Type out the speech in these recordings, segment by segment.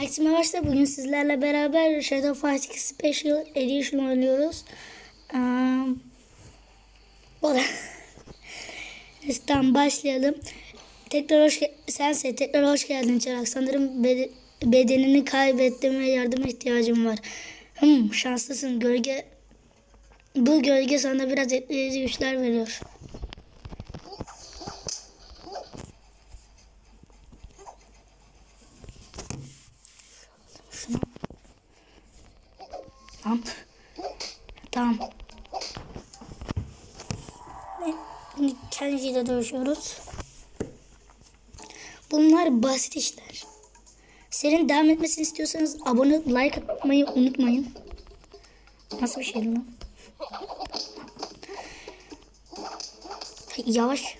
Herkese merhaba. Bugün sizlerle beraber Shadow Fight 2 Special Edition oynuyoruz. Um, o da. Başlayalım. Tekrar hoş Sense tekrar hoş geldin Çarak. Sanırım bede- bedenini kaybettim ve yardıma ihtiyacım var. Hmm, şanslısın. Gölge bu gölge sana biraz etkileyici güçler veriyor. Tamam. Tamam. Şimdi kendisiyle dövüşüyoruz. Bunlar basit işler. Senin devam etmesini istiyorsanız abone like atmayı unutmayın. Nasıl bir şey lan? Yavaş.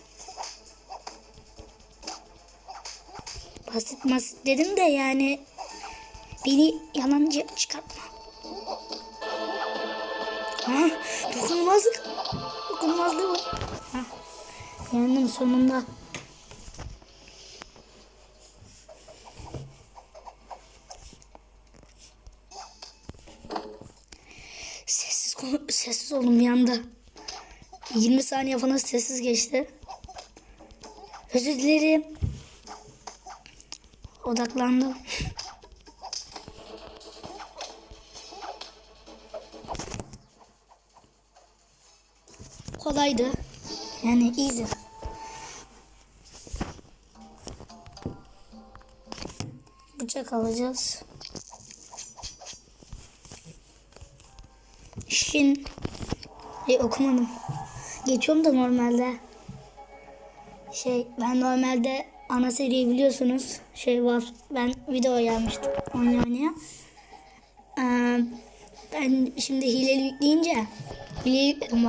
Basit basit dedim de yani beni yalancı çıkartma. Ha, dokunulmazlık. Dokunulmazlığı var. Ha, yendim sonunda. Sessiz sessiz olun bir anda. 20 saniye falan sessiz geçti. Özür dilerim. Odaklandım. Kolaydı. Yani easy. Bıçak alacağız. Şin. E, okumadım. Geçiyorum da normalde. Şey ben normalde ana seriyi biliyorsunuz. Şey var ben video gelmiştim oynaya oynaya. Ee, ben şimdi hileli yükleyince hileli yükledim bu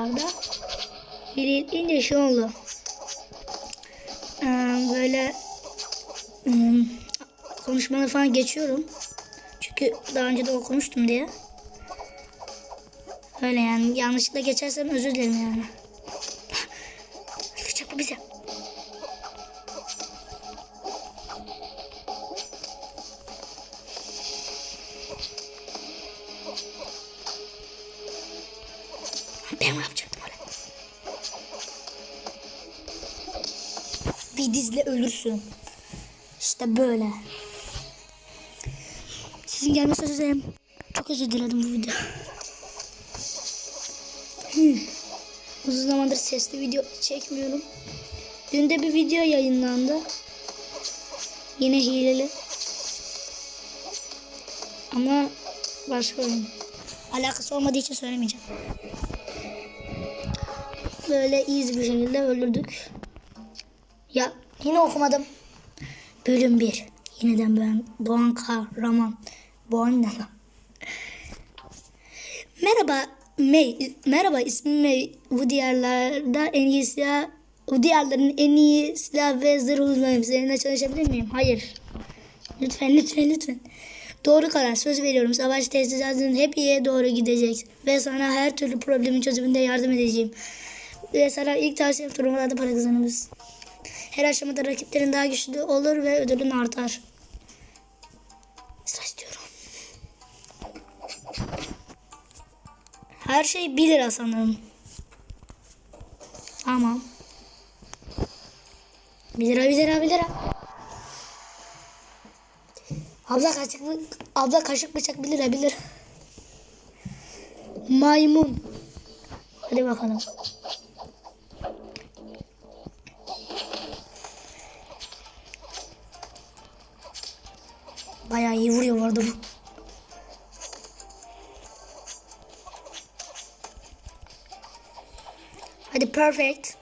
arada. Hileli yükleyince şey oldu. Ee, böyle ım, konuşmaları falan geçiyorum. Çünkü daha önce de okumuştum diye. Öyle yani yanlışlıkla geçersem özür dilerim yani. Sıçacak bu bize. Dizle ölürsün. İşte böyle. Sizin gelmesi özür. Çok özür diledim bu video. Hmm. Uzun zamandır sesli video çekmiyorum. Dün de bir video yayınlandı. Yine hileli. Ama başka. Alakası olmadığı için söylemeyeceğim. Böyle easy bir şekilde öldürdük. Ya yine okumadım. Bölüm 1. Yeniden ben Doğan Kahraman. Doğan ne lan? Merhaba May. Merhaba ismim May. Bu diyarlarda en iyi silah bu diyarların en iyi silah ve zırh uzmanıyım. Seninle çalışabilir miyim? Hayır. Lütfen lütfen lütfen. Doğru karar. Söz veriyorum. Savaş tesisatının hep iyiye doğru gidecek. Ve sana her türlü problemin çözümünde yardım edeceğim. Ve sana ilk tavsiyem turnuvalarda para kazanırız. Her aşamada rakiplerin daha güçlü olur ve ödülün artar. Sıra istiyorum. Her şey 1 lira sanırım. Tamam. 1 lira 1 lira 1 lira. Abla kaşık abla kaşık bıçak 1 lira 1 lira. Maymun. Hadi bakalım. Bayağı iyi vuruyor bu bu. Hadi perfect.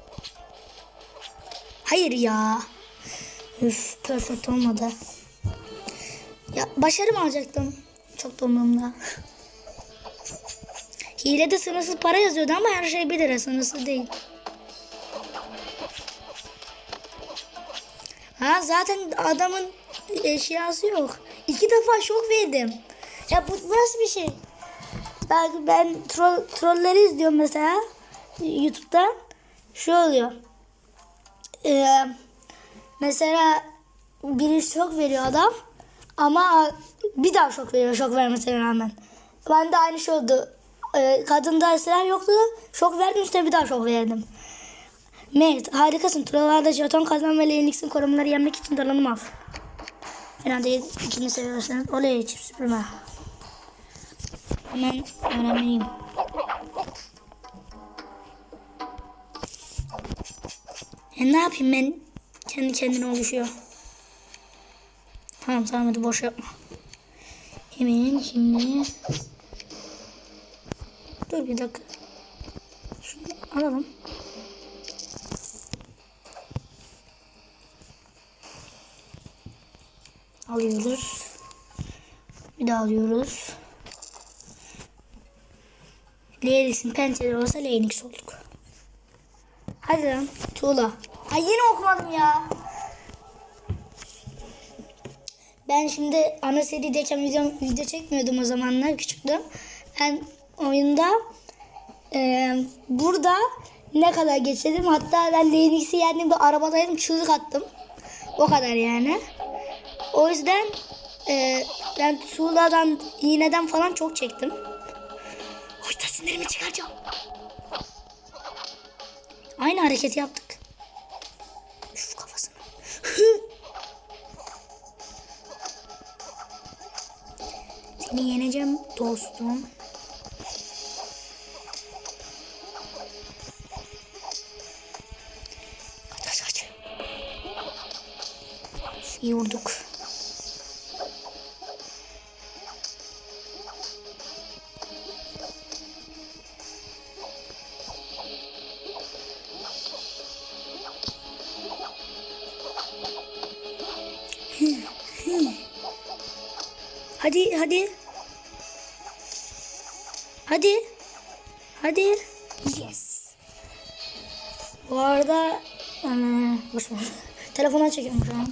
Hayır ya. Üf perfect olmadı. Ya başarı mı alacaktım? Çok da umurumda. Hilede sınırsız para yazıyordu ama her şey 1 lira sınırsız değil. Ha zaten adamın eşyası yok. İki defa şok verdim. Ya bu nasıl bir şey? Ben, ben troll, trolleri izliyorum mesela YouTube'dan. Şu oluyor. Ee, mesela biri şok veriyor adam. Ama bir daha şok veriyor şok vermesine rağmen. Ben de aynı şey oldu. Ee, kadın dersler yoktu. Şok verdim işte bir daha şok verdim. Mert harikasın. Turalarda jeton kazan ve Lenix'in korumaları yenmek için dolanım al. Herhalde ikini seviyorsanız olaya geçip süpürme. Hemen öğrenmeliyim. E ne yapayım ben? Kendi kendine oluşuyor. Tamam tamam hadi boş yapma. Hemen şimdi. Dur bir dakika. Şunu alalım. Alıyoruz. Bir daha alıyoruz. Leylis'in pençeleri olsa Leynix olduk. Hadi lan tuğla. Ay yine okumadım ya. Ben şimdi ana serideyken video, video çekmiyordum o zamanlar küçüktüm. Ben oyunda e, burada ne kadar geçirdim. Hatta ben Leynix'i yendiğimde arabadaydım çığlık attım. O kadar yani. O yüzden e, ben tuğladan, iğneden falan çok çektim. Oy da sinirimi çıkaracağım. Aynı hareketi yaptık. Seni yeneceğim dostum. İyi vurduk. Hadi hadi. Hadi. Hadi. Yes. Bu arada ana, boş ver. Telefona çekiyorum şu an.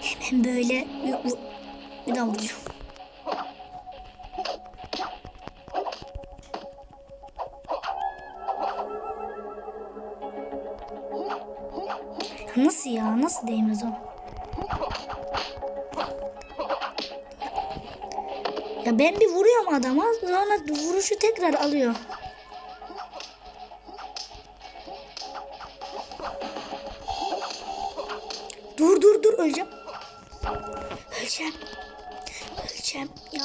Hemen böyle bir, daha vuracağım. Nasıl ya? Nasıl değmez o? Ya ben bir vuruyorum adama sonra vuruşu tekrar alıyor. Dur dur dur öleceğim. Öleceğim. Öleceğim ya.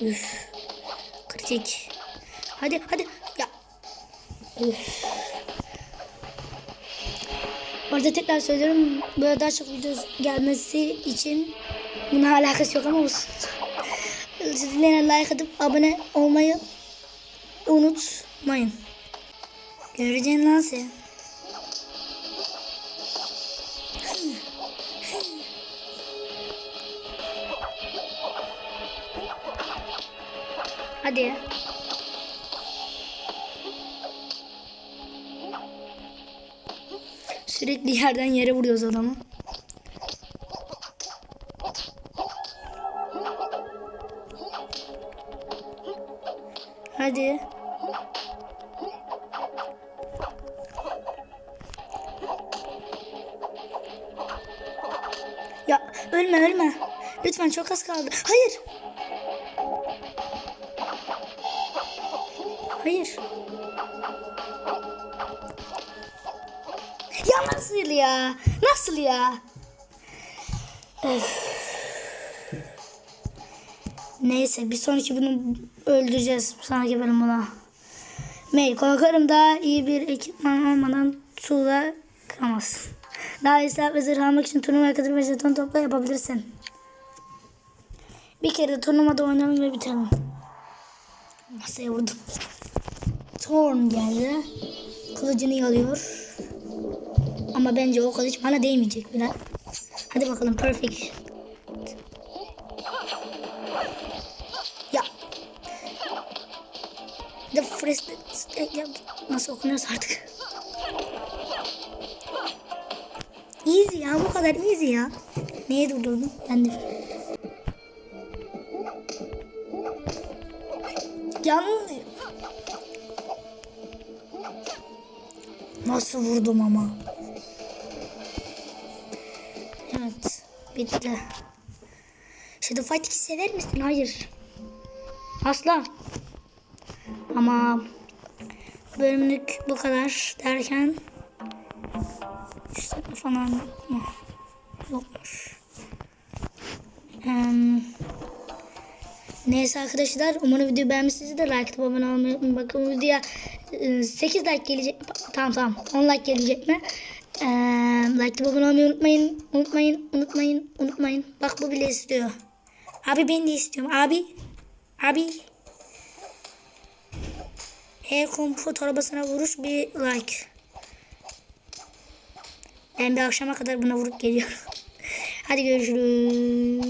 Üf. Kritik. Hadi hadi. Ya. Üf. Orada tekrar söylüyorum böyle daha çok video gelmesi için buna alakası yok ama olsun. Sizlerle like atıp abone olmayı unutmayın. Göreceksin lan sen. Hadi. Sürekli yerden yere vuruyoruz adamı. Hadi. Ya ölme ölme. Lütfen çok az kaldı. Hayır. Hayır. Ya nasıl ya? Nasıl ya? Neyse bir sonraki bunu öldüreceğiz. Bir sonraki bölüm buna. May korkarım daha iyi bir ekipman olmadan tuğla kıramazsın. Daha ve zırh almak için turnuvaya katıl ve jeton topla yapabilirsin. Bir kere de turnuvada oynayalım ve bitirelim. Masaya vurdum. Thorn geldi. Kılıcını yalıyor. Ama bence o kılıç bana değmeyecek biraz. Hadi bakalım perfect. Ya. The first ya, nasıl okunuyorsa artık. Easy ya bu kadar easy ya. Neye durdurdum? Ben de. Yalnız Nasıl vurdum ama. Bitti. Shadow Fight 2 sever misin? Hayır. Asla. Ama bölümlük bu kadar derken üstüne falan yok mu? Yokmuş. Em, neyse arkadaşlar umarım videoyu beğenmişsinizdir. Like atıp abone olmayı unutmayın. Bakın videoya e, 8 like gelecek. Tamam tamam 10 like gelecek mi? Ee, like abone olmayı unutmayın. Unutmayın. Unutmayın. Unutmayın. Bak bu bile istiyor. Abi ben de istiyorum. Abi. Abi. Her kompu torbasına vuruş bir like. Ben bir akşama kadar buna vurup geliyorum. Hadi görüşürüz.